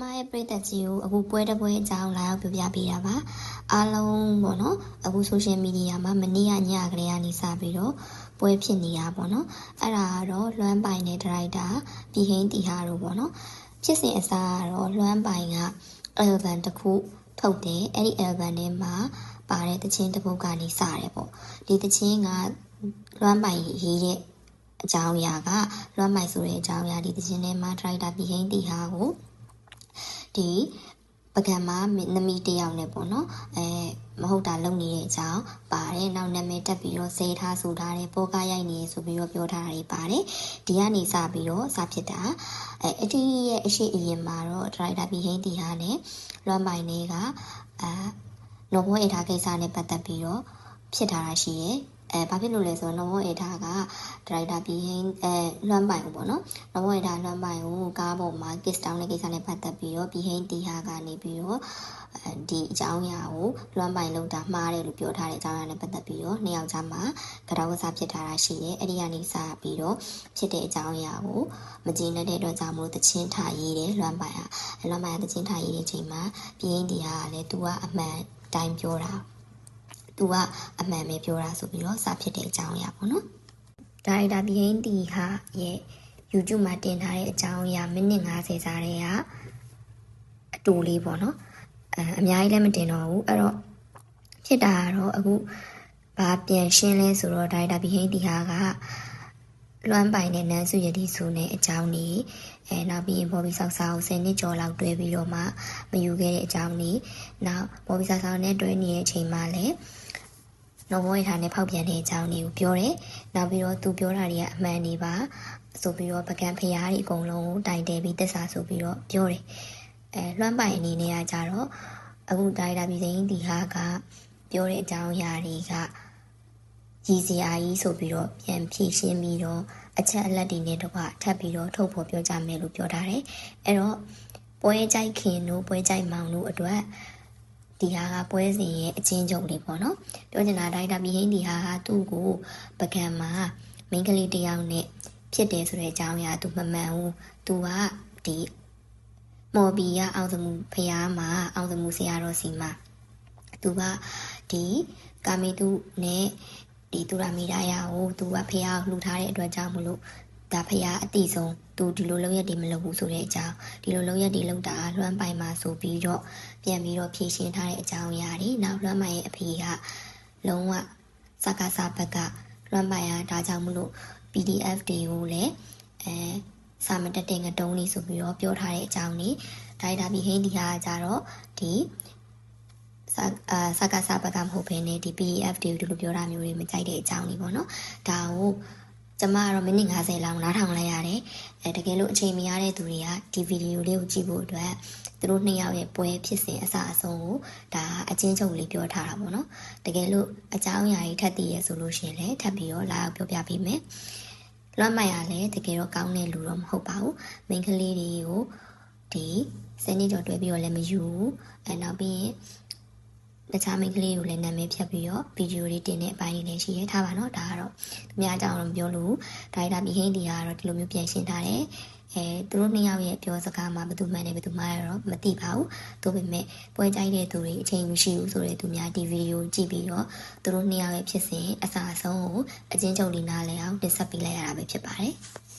မရဲ့ပြည်သက်ကြီးကိုအခုပွဲတစ်ပွဲအကြောင်းလာရောက်ပြောပြပေးတာပါအားလုံးပေါ့နော်အခု social media မှာမနေ့ကညကလေးကနေစပြီးတော့ပွဲဖြစ်နေတာပေါ့နော်အဲ့ဒါကတော့လွမ်းပိုင်တဲ့ဒရိုက်တာပြည်ဟင်းတီဟာတို့ပေါ့နော်ဖြစ်စဉ်အစားကတော့လွမ်းပိုင်က album တစ်ခုထုတ်တယ်အဲ့ဒီ album ထဲမှာပါတဲ့တခြင်းတစ်ပုဒ်ကနေစတယ်ပေါ့ဒီတခြင်းကလွမ်းပိုင်ရေးတဲ့အကြောင်းအရာကလွမ်းမိုင်ဆိုတဲ့အကြောင်းအရာဒီသင်းထဲမှာဒရိုက်တာပြည်ဟင်းတီဟာကို ဒီပကံမနမီတယောက်နဲ့ပေါ့နော်အဲမဟုတ်တာလုပ်နေတဲ့အကြောင်းပါတယ်နောက်နာမည်တက်ပြီးတော့စေးထားဆိုထားတယ်ပိုကားရိုက်နေဆိုပြီးတော့ပြောထားတာတွေပါတယ်ဒီကနေစပြီးတော့စဖြစ်တာအဲအတီးရဲ့အရှိအရင်မှာတော့ဒရိုက်တာပြည်ဟင်းတီဟာနဲ့လွမ်းပိုင်တွေကအာနော်ဘွေးထားကိစ္စနဲ့ပတ်သက်ပြီးတော့ဖြစ်ထားတာရှိရဲ့ အဲဘာဖြစ်လို့လဲဆိုတော့နော်ဘွေးထားကဒရိုက်တာပြည်ဟင်းအဲလွမ်းပိုင်ကိုပေါ့နော်နော်ဘွေးထားလွမ်းပိုင်ကိုကားပေါ်မှာ kiss down တဲ့ကိစ္စနဲ့ပတ်သက်ပြီးတော့ပြည်ဟင်းတီဟာကနေပြီးတော့ဒီအကြောင်းအရာကိုလွမ်းပိုင်လောက်တာမှားတယ်လို့ပြောထားတဲ့အကြောင်းအရာနဲ့ပတ်သက်ပြီးတော့နှစ်ယောက်ကြားမှာကြောက်ဝစားဖြစ်ထားတာရှိရဲ့အဲ့ဒီကနေစပြီးတော့ဖြစ်တဲ့အကြောင်းအရာကိုမကြည်နေတဲ့အတွက်ကြောင့်မို့တချင်းထားရေးတယ်လွမ်းပိုင်ဟာလွမ်းပိုင်ကတချင်းထားရေးတဲ့အချိန်မှာပြည်ဟင်းတီဟာလည်းသူကအမှန်တိုင်းပြောတာ သူကအမှန်ပဲပြောတာဆိုပြီးတော့စဖြစ်တဲ့အကြောင်းအရာပေါ့နော်ဒါရိုက်တာပြည်ဟင်းတီဟာရဲ့ YouTube မှာတင်ထားတဲ့အကြောင်းအရာမိနစ်90စာတွေကအတူလေးပေါ့နော်အဲအများကြီးလည်းမတင်တော့ဘူးအဲ့တော့ဖြစ်တာကတော့အခုဘာပြန်ရှင်းလဲဆိုတော့ဒါရိုက်တာပြည်ဟင်းတီဟာကလွမ်းပိုင်တဲ့နန်းစုရည်ဆိုတဲ့အကြောင်းนี้အဲနောက်ပြီးဘော်ဘီဆောက်ဆောက်10နှစ်ကျော်လောက်တွဲပြီးတော့မှမယူခဲ့တဲ့အကြောင်းนี้နောက်ဘော်ဘီဆောက်ဆောက်နဲ့တွဲနေတဲ့အချိန်မှာလည်း နော်ဘွေးထားနဲ့ဖောက်ပြန်တဲ့အကြောင်းတွေကိုပြောတယ်။နောက်ပြီးတော့သူပြောတာတွေကအမှန်တွေပါဆိုပြီးတော့ပကံဖျားတွေအကုန်လုံးကိုတိုင်တယ်ပြီးတက်စာဆိုပြီးတော့ပြောတယ်။အဲလွှမ်းပိုင်အနေနဲ့ကကြတော့အခုဒိုင်တာပြည်သိန်းဒီဟာကပြောတဲ့အကြောင်းအရာတွေကရည်စရာကြီးဆိုပြီးတော့ပြန်ဖြည့်ရှင်းပြီးတော့အချက်အလက်တွေနဲ့တော့ထပ်ပြီးတော့ထုတ်ဖော်ပြောကြမယ်လို့ပြောထားတယ်။အဲ့တော့ပွဲကြိုက်ခင်တို့ပွဲကြိုက်မောင်တို့အတွက် ဒီဟာကပွဲစဉ်ရဲ့အချင်းချုပ်လေးပေါ့နော်ပြောချင်တာဒိုင်တာပြည်ဟင်းဒီဟာကသူ့ကိုပကံမှာမိန်းကလေးတယောက်နဲ့ဖြစ်တယ်ဆိုတဲ့အကြောင်းအရာသူမမှန်ဘူးသူကဒီမော်ဘီကအောင်သမှုဖျားမှာအောင်သမှုဆရာတော်စီမှာသူကဒီကာမီတုနဲ့ဒီသူရမီဒါယာကိုသူကဖျားလှူထားတဲ့အတွက်ကြောင့်မလို့ ဒါဖရားအတိဆုံးသူဒီလိုလောက်ရက်တွေမလုပ်ဘူးဆိုတဲ့အကြောင်းဒီလိုလောက်ရက်တွေလောက်တာလွှမ်းပိုင်မှာဆိုပြီးတော့ပြန်ပြီးတော့ဖြည့်ရှင်းထားတဲ့အကြောင်းအရာတွေနောက်လွှမ်းပိုင်ရဲ့အဖေကလုံးဝစကားစားဘက်ကလွှမ်းပိုင်ရဒါကြောင့်မလို့ PDF တွေကိုလည်းအဲစာမတက်တဲ့ငတုံးလေးဆိုပြီးတော့ပြောထားတဲ့အကြောင်းนี้ဒါဒါပြီးဟင်းဒီဟာကြတော့ဒီစာအာစကားစားဘက်ကမဟုတ်ဘဲねဒီ PDF တွေကိုဒီလိုပြောတာမျိုးတွေမကြိုက်တဲ့အကြောင်းလေးပေါ့နော်ဒါကို ကျမကတော့မိနစ်90လောက်နားထောင်လိုက်ရတယ်အဲတကယ်လို့အချိန်မရတဲ့သူတွေကဒီဗီဒီယိုလေးကိုကြည့်ဖို့အတွက်သူတို့နှစ်ယောက်ရဲ့ပွဲဖြစ်စဉ်အစအဆုံးကိုဒါအချင်းချုပ်လေးပြောထားတာပေါ့နော်တကယ်လို့အကြောင်းအရာကြီးထပ်တည်ရဆိုလို့ရှိရင်လည်းထပ်ပြီးတော့လာပြောပြပေးမယ်လွမ်းမိုင်ရလည်းတကယ်တော့ကောင်းတဲ့လူတော့မဟုတ်ပါဘူးမိန်းကလေးတွေကိုဒီစနေကြော်တွဲပြီးတော့လည်းမယူဘူးအဲနောက်ပြီးရင် တခြားမိန်းကလေးကိုလည်းနာမည်ဖြတ်ပြီးတော့ဗီဒီယိုလေးတင်တဲ့အပိုင်းလေးလည်းရှိရထားပါတော့ဒါကတော့သူများကြောင့်တော့မပြောလို့ဒါရိုက်တာပြီးဟင်းဒီကတော့ဒီလိုမျိုးပြန်ရှင်းထားတယ်အဲသူတို့နှစ်ယောက်ရဲ့ပြောစကားမှာဘယ်သူမှန်းနေဘယ်သူမှန်းရတော့မသိပါဘူး။သို့ပေမဲ့ပွဲကြိုက်တဲ့သူတွေအချိန်မရှိဘူးဆိုတဲ့သူများဒီဗီဒီယိုကြည့်ပြီးတော့သူတို့နှစ်ယောက်ရဲ့ဖြစ်စဉ်အစားအဆုံးကိုအချင်းချုပ်လီနာလဲအောင်တင်ဆက်ပေးလိုက်ရတာပဲဖြစ်ပါတယ်။